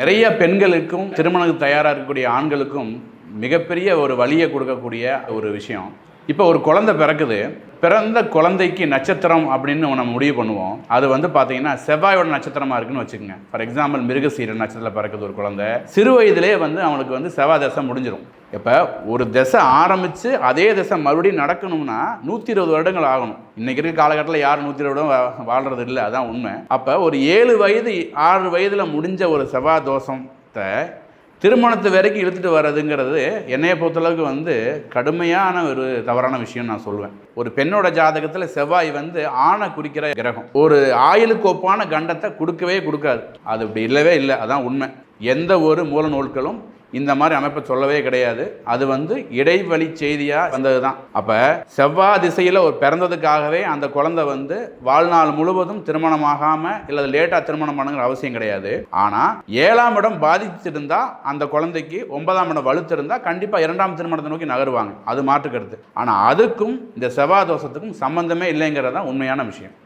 நிறைய பெண்களுக்கும் திருமணத்துக்கு தயாராக இருக்கக்கூடிய ஆண்களுக்கும் மிகப்பெரிய ஒரு வழியை கொடுக்கக்கூடிய ஒரு விஷயம். இப்போ ஒரு குழந்தை பிறக்குது. பிறந்த குழந்தைக்கு நட்சத்திரம் அப்படின்னு நம்ம முடிவு பண்ணுவோம். அது வந்து பார்த்தீங்கன்னா செவ்வாயோட நட்சத்திரமாக இருக்குன்னு வச்சுக்கோங்க. ஃபார் எக்ஸாம்பிள் மிருகசீர நட்சத்திரத்தில் பிறக்குது ஒரு குழந்தை. சிறு வயதிலே வந்து அவனுக்கு வந்து செவ்வாய் தசை முடிஞ்சிடும் இப்போ ஒரு திசை ஆரம்பித்து அதே திசை மறுபடியும் நடக்கணும்னா நூற்றி இருபது வருடங்கள் ஆகணும். இன்றைக்கி இருக்க காலகட்டத்தில் யார் நூற்றி இருபது வருடம் வாழ்கிறது இல்லை அதான் உண்மை. அப்போ ஒரு ஏழு வயது ஆறு வயதில் முடிஞ்ச ஒரு செவ்வாய் தோஷத்தை திருமணத்து வரைக்கும் இழுத்துட்டு வர்றதுங்கிறது என்னையை பொறுத்தளவுக்கு வந்து கடுமையான ஒரு தவறான விஷயம் நான் சொல்லுவேன் ஒரு பெண்ணோட ஜாதகத்தில் செவ்வாய் வந்து ஆணை குறிக்கிற கிரகம். ஒரு ஆயுளுக்கு ஒப்பான கண்டத்தை கொடுக்கவே கொடுக்காது. அது இப்படி இல்லவே இல்லை. அதான் உண்மை. எந்த ஒரு மூல நூல்களும் இந்த மாதிரி அமைப்பை சொல்லவே கிடையாது. அது வந்து இடைவெளி செய்தியாக வந்தது தான் அப்போ செவ்வாய் திசையில் ஒரு பிறந்ததுக்காகவே அந்த குழந்தை வந்து வாழ்நாள் முழுவதும் திருமணமாகாமல் இல்லை லேட்டாக திருமணம் பண்ணுங்கிற அவசியம் கிடையாது. ஆனால் ஏழாம் இடம் பாதித்திருந்தா அந்த குழந்தைக்கு ஒன்பதாம் இடம் வலுத்திருந்தால் கண்டிப்பாக இரண்டாம் திருமணத்தை நோக்கி நகருவாங்க. அது மாற்றுக்கிறது ஆனால் அதுக்கும் இந்த செவ்வாய் தோஷத்துக்கும் சம்பந்தமே இல்லைங்கிறது தான் உண்மையான விஷயம்.